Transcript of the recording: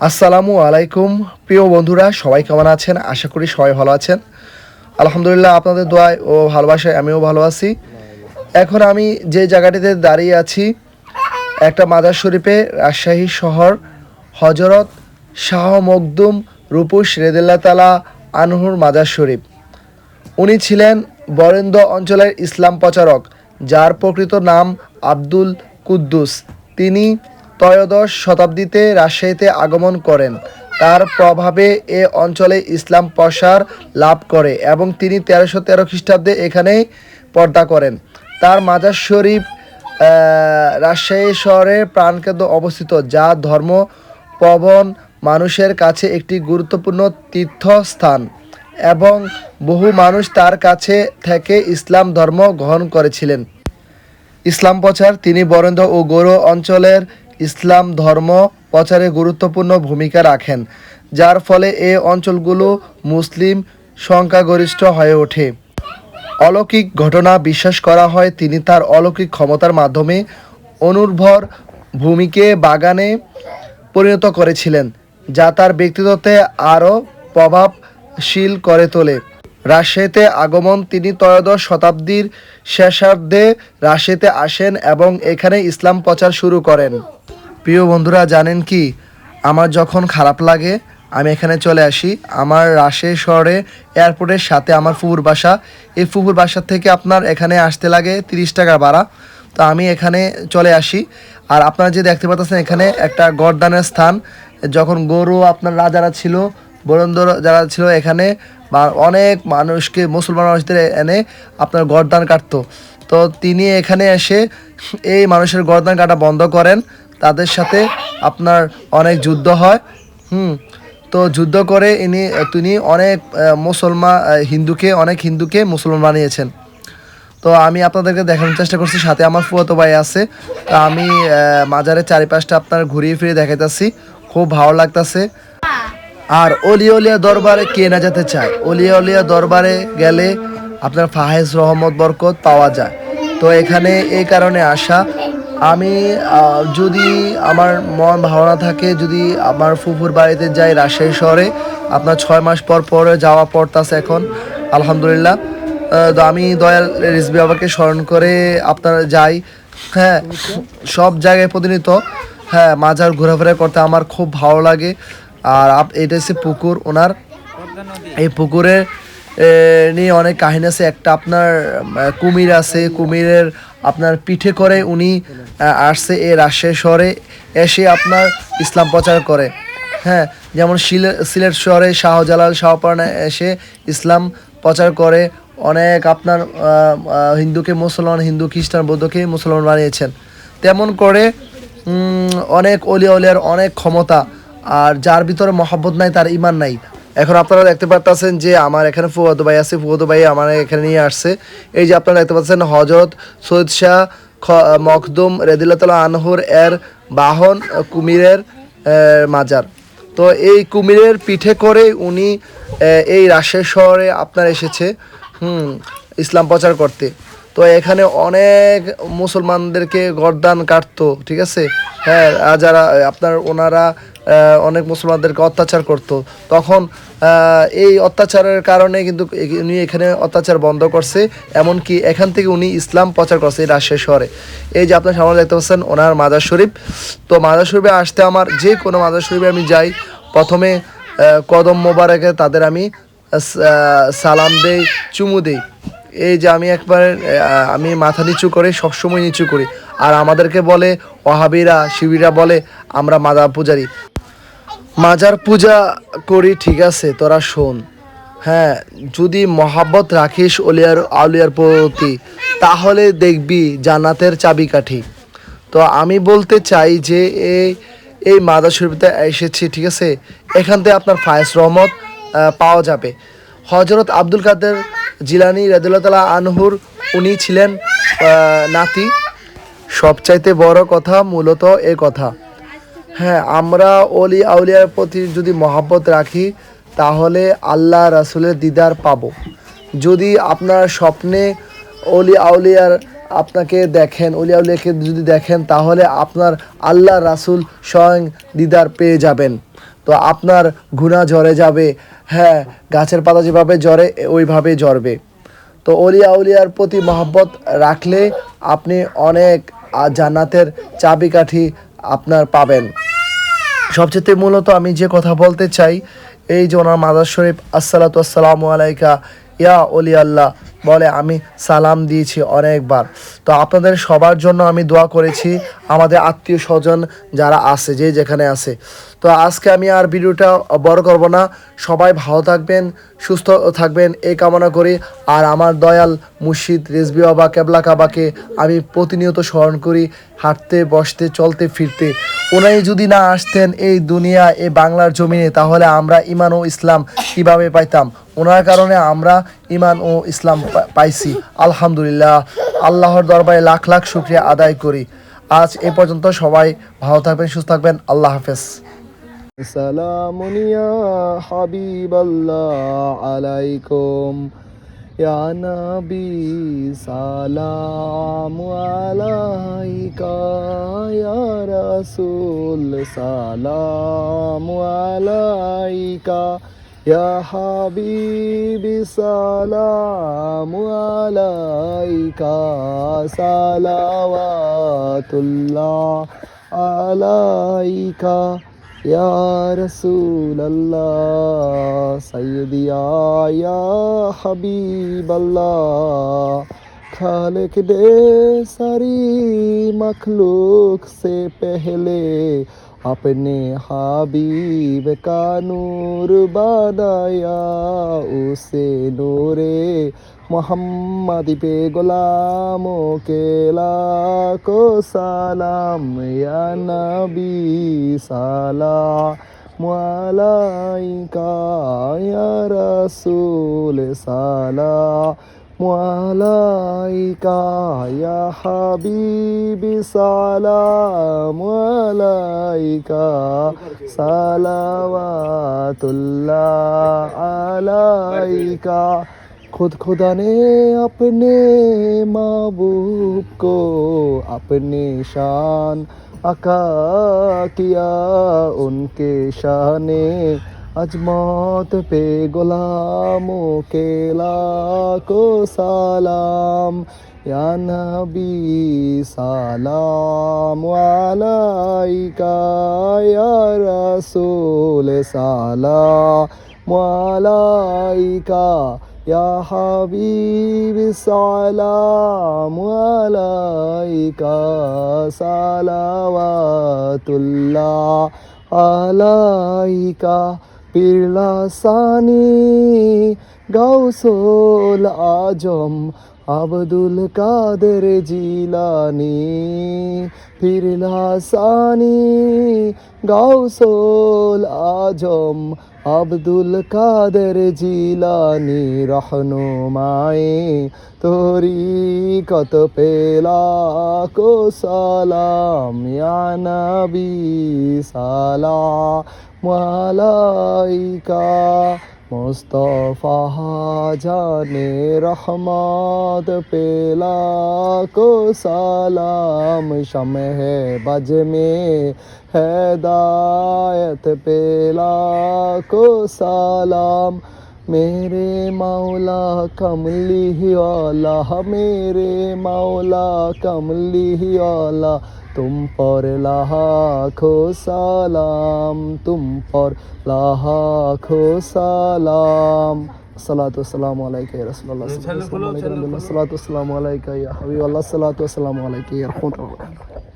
আসসালামু আলাইকুম। প্রিয় বন্ধুরা, সবাই কেমন আছেন? আশা করি সবাই ভালো আছেন। আলহামদুলিল্লাহ আপনাদের দোয়ায় ও ভালোবাসায় আমিও ভালো আছি। এখন আমি যে জায়গাটিতে দাঁড়িয়ে আছি, একটা মাদার শরীফে রাজশাহী শহর, হজরত শাহ মকদুম রূপুস রেদুল্লাহ তালা আনহুর মাদার শরীফ। উনি ছিলেন বরেন্দ্র অঞ্চলের ইসলাম প্রচারক, যার প্রকৃত নাম আব্দুল কুদ্দুস। তিনি ত্রয়োদশ শতাব্দীতে রাজশাহীতে আগমন করেন। তার প্রভাবে এ অঞ্চলে ইসলাম প্রসার লাভ করে এবং তিনি তেরোশো তেরো খ্রিস্টাব্দে এখানেই পর্দা করেন। তার মাজার শরীফ রাজশাহী শহরের প্রাণকেন্দ্র অবস্থিত, যা ধর্ম পবন মানুষের কাছে একটি গুরুত্বপূর্ণ তীর্থস্থান এবং বহু মানুষ তার কাছে থেকে ইসলাম ধর্ম গ্রহণ করেছিলেন। ইসলাম প্রচার তিনি বরেন্দ্র ও গৌর অঞ্চলের ইসলাম ধর্ম প্রচারে গুরুত্বপূর্ণ ভূমিকা রাখেন, যার ফলে এ অঞ্চলগুলো মুসলিম সংখ্যাগরিষ্ঠ হয়ে ওঠে। অলৌকিক ঘটনা বিশ্বাস করা হয় তিনি তার অলৌকিক ক্ষমতার মাধ্যমে অনুর্ভর ভূমিকে বাগানে পরিণত করেছিলেন, যা তার ব্যক্তিত্বতে আরও প্রভাবশীল করে তোলে। রাজশাহীতে আগমন তিনি ত্রয়োদশ শতাব্দীর শেষার্ধে রাজশাহীতে আসেন এবং এখানে ইসলাম প্রচার শুরু করেন। প্রিয় বন্ধুরা, জানেন কি? আমার যখন খারাপ লাগে, আমি এখানে চলে আসি। আমার রাজশাহী শহরে এয়ারপোর্টের সাথে আমার ফুপুর বাসা। এই ফুপুর বাসা থেকে আপনার এখানে আসতে লাগে তিরিশ টাকা ভাড়া। তো আমি এখানে চলে আসি। আর আপনারা যে দেখতে পাচ্ছেন, এখানে একটা গরদানের স্থান। যখন গরু আপনার রাজারা ছিল, বরেন্দ্র যারা ছিল এখানে, বা অনেক মানুষকে, মুসলমান মানুষদের এনে আপনার গরদান কাটতো। তো তিনি এখানে এসে এই মানুষের গরদান কাটা বন্ধ করেন। তাদের সাথে আপনার অনেক যুদ্ধ হয়। হুম, তো যুদ্ধ করে ইনি, তিনি অনেক মুসলমান হিন্দুকে, অনেক হিন্দুকে মুসলমান বানিয়েছেন। তো আমি আপনাদেরকে দেখানোর চেষ্টা করছি, সাথে আমার ফুয়াতো ভাই আছে। তো আমি মাজারের চারিপাশটা আপনার ঘুরিয়ে ফিরে দেখাইতেছি, খুব ভালো লাগতাছে। আর অলিয়া অলিয়া দরবারে কে না যেতে চায়? অলিয়া অলিয়া দরবারে গেলে আপনার ফাহেজ রহমত বরকত পাওয়া যায়। তো এখানে এই কারণে আসা আমি যদি আমার মন ভাবনা থাকে, যদি আমার ফুফুর বাড়িতে যাই রাজশাহী শহরে, আপনার ছয় মাস পর পরে যাওয়া পড়তাছে এখন, আলহামদুলিল্লাহ। তো আমি দয়াল রিজবি বাবাকে স্মরণ করে আপনার যাই। হ্যাঁ সব জায়গায় প্রতিনিয়ত হ্যাঁ মাজার ঘোরাফেরা করতে আমার খুব ভালো লাগে। আর এটা হচ্ছে পুকুর ওনার। এই পুকুরে নিয়ে অনেক কাহিনী আছে। একটা আপনার কুমির আছে। কুমিরের আপনার পিঠে করে উনি আসছে এ রাজশাহী শহরে এসে আপনার ইসলাম প্রচার করে। হ্যাঁ যেমন সিলে- সিলেট শহরে শাহজালাল শাহপানা এসে ইসলাম প্রচার করে। অনেক আপনার হিন্দুকে মুসলমান, হিন্দু, খ্রিস্টান, বৌদ্ধকে মুসলমান বানিয়েছেন। তেমন করে অনেক অলিয়া অলিয়ার অনেক ক্ষমতা, আর যার ভিতরে মহাব্বত নাই, তার ইমান নাই। এখন আপনারা দেখতে পারতেছেন যে আমার এখানে ফুয়াদ ভাই আছে, ফুয়াদ ভাই আমার এখানে নিয়ে আসছে। এই যে আপনারা দেখতে পাচ্ছেন হজরত সৈয়দ শাহ মখদুম রেদিল্লাহ আনহুর এর বাহন কুমিরের মাজার। তো এই কুমিরের পিঠে করে উনি এই রাজশাহী শহরে আপনার এসেছে, হুম, ইসলাম প্রচার করতে। তো এখানে অনেক মুসলমানদেরকে গরদান কাটতো, ঠিক আছে? হ্যাঁ যারা, আপনার ওনারা অনেক মুসলমানদেরকে অত্যাচার করতো। তখন এই অত্যাচারের কারণে কিন্তু উনি এখানে অত্যাচার বন্ধ করছে, এমনকি এখান থেকে উনি ইসলাম প্রচার করছে এই রাজশাহী শহরে। এই যে আপনার সামনে দেখতে পাচ্ছেন, ওনার মাজার শরীফ। তো মাজার শরীফে আসতে আমার যে কোনো মাজার শরীফে আমি যাই, প্রথমে কদম মোবারকে তাদের আমি সালাম দেই, চুমু দেই। এই যে আমি একবার আমি মাথা নিচু করে, সবসময় নিচু করি। আর আমাদেরকে বলে, ওহাবিরা শিবিরা বলে, আমরা মাদা পূজারি। মাজার পূজা করি, ঠিক আছে, তোরা শোন। হ্যাঁ যদি মহাব্বত রাখিস অলিয়ার, আউলিয়ার প্রতি, তাহলে দেখবি জান্নাতের চাবিকাঠি। তো আমি বলতে চাই যে এই এই মাদার শরীফতে এসেছি, ঠিক আছে, এখান থেকে আপনার ফায়েজ রহমত পাওয়া যাবে। হজরত আব্দুল কাদের জিলানি রাদিল্লাহ আনহুর, উনি ছিলেন নাতি। সবচাইতে বড় কথা মূলত এ কথা। হ্যাঁ আমরা অলি আউলিয়ার প্রতি যদি মহাব্বত রাখি, তাহলে আল্লাহ রাসুলের দিদার পাবো। যদি আপনার স্বপ্নে অলি আউলিয়ার আপনাকে দেখেন অলি আউলিয়াকে যদি দেখেন, তাহলে আপনার আল্লাহ রাসুল স্বয়ং দিদার পেয়ে যাবেন। তো আপনার গুণা ঝরে যাবে হ্যাঁ গাছের পাতা যেভাবে ঝরে, ওইভাবে ঝরবে। তো অলি আউলিয়ার প্রতি মহব্বত রাখলে আপনি অনেক জান্নাতের চাবিকাঠি আপনার পাবেন। সবচেয়ে মূলত আমি যে কথা বলতে চাই, এই যে ওনার মাদার শরীফ, আসসালাতু আসসালামু আলাইকা, ইয়া অলি আল্লাহ বলে, আমি সালাম দিয়েছি অনেকবার। তো আপনাদের সবার জন্য আমি দোয়া করেছি আমাদের আত্মীয় স্বজন যারা আছে, যে যেখানে আছে। তো আজকে আমি আর ভিডিওটা বড় করব না। সবাই ভালো থাকবেন, সুস্থ থাকবেন, এই কামনা করি। আর আমার দয়াল মুর্শিদ রেজবি বাবা কেবলা কাবাকে আমি প্রতিনিয়ত স্মরণ করি, হাঁটতে, বসতে, চলতে, ফিরতে। ওনাই যদি না আসতেন এই দুনিয়া, এই বাংলার জমিনে, তাহলে আমরা ইমান ও ইসলাম কীভাবে পাইতাম? ওনার কারণে আমরা ইমান ও ইসলাম পাইছি। আলহামদুলিল্লাহ, আল্লাহর দরবারে লাখ লাখ শুক্রিয়া আদায় করি। আজ এ পর্যন্ত সবাই ভালো থাকবেন, সুস্থ থাকবেন। আল্লাহ হাফেজ। সালামুন ইয়া হাবিবাল্লাহ আলাইকুম। ইয়া নবী, সালামু আলাইকা ইয়া يا حبيبي سلام عليك صلوات الله عليك يا رسول الله سيدي يا حبيب الله خالق دے ساری مخلوق अपने हबीब का नूर बनाया उसे नूरे मोहम्मद पे गुलामों के लाखो सलाम या नबी सलाम अलैका या रसूल सलाम ওয়ালাইকা ইয়া হাবিবি সালাম ওয়ালাইকা সালাওয়াতুল্লাহ আলাইকা। खुद खुदा ने अपने महबूब को अपने शान अका किया उनके शान আজমত পে গোলাম কেলাকো সালাম। ইয়া নবী, সালাম আলাইকা, ইয়া রাসূল, সালাম আলাইকা, ইয়া হাবিব, সালাম আলাইকা, সালাওয়াতুল্লাহ আলাইকা। পিরলাসানি গাউসোল আজম আবদুল কাদের জিলানি পিরলাসানি গাউসোল আজম আব্দুল কাদের জিলানি রহনুমায়ে তোরি কত পেলা কো সালাম নবী সালাম মালাইকা मुस्तफ़ा जाने रहमात पेला को सलाम शम है बज में हैदायत पेला को सलाम। मेरे मौला कमली वाला मेरे मौला कमली वाला तुम पर लाखो सलाम तुम पर लाखो सलाम सलात वसलाम अलैका या रसूलुल्लाह सल्लल्लाहु अलैहि वसल्लम सलात वसलाम अलैका या हबीब अल्लाह सलात वसलाम अलैका या रहमतुल्लाह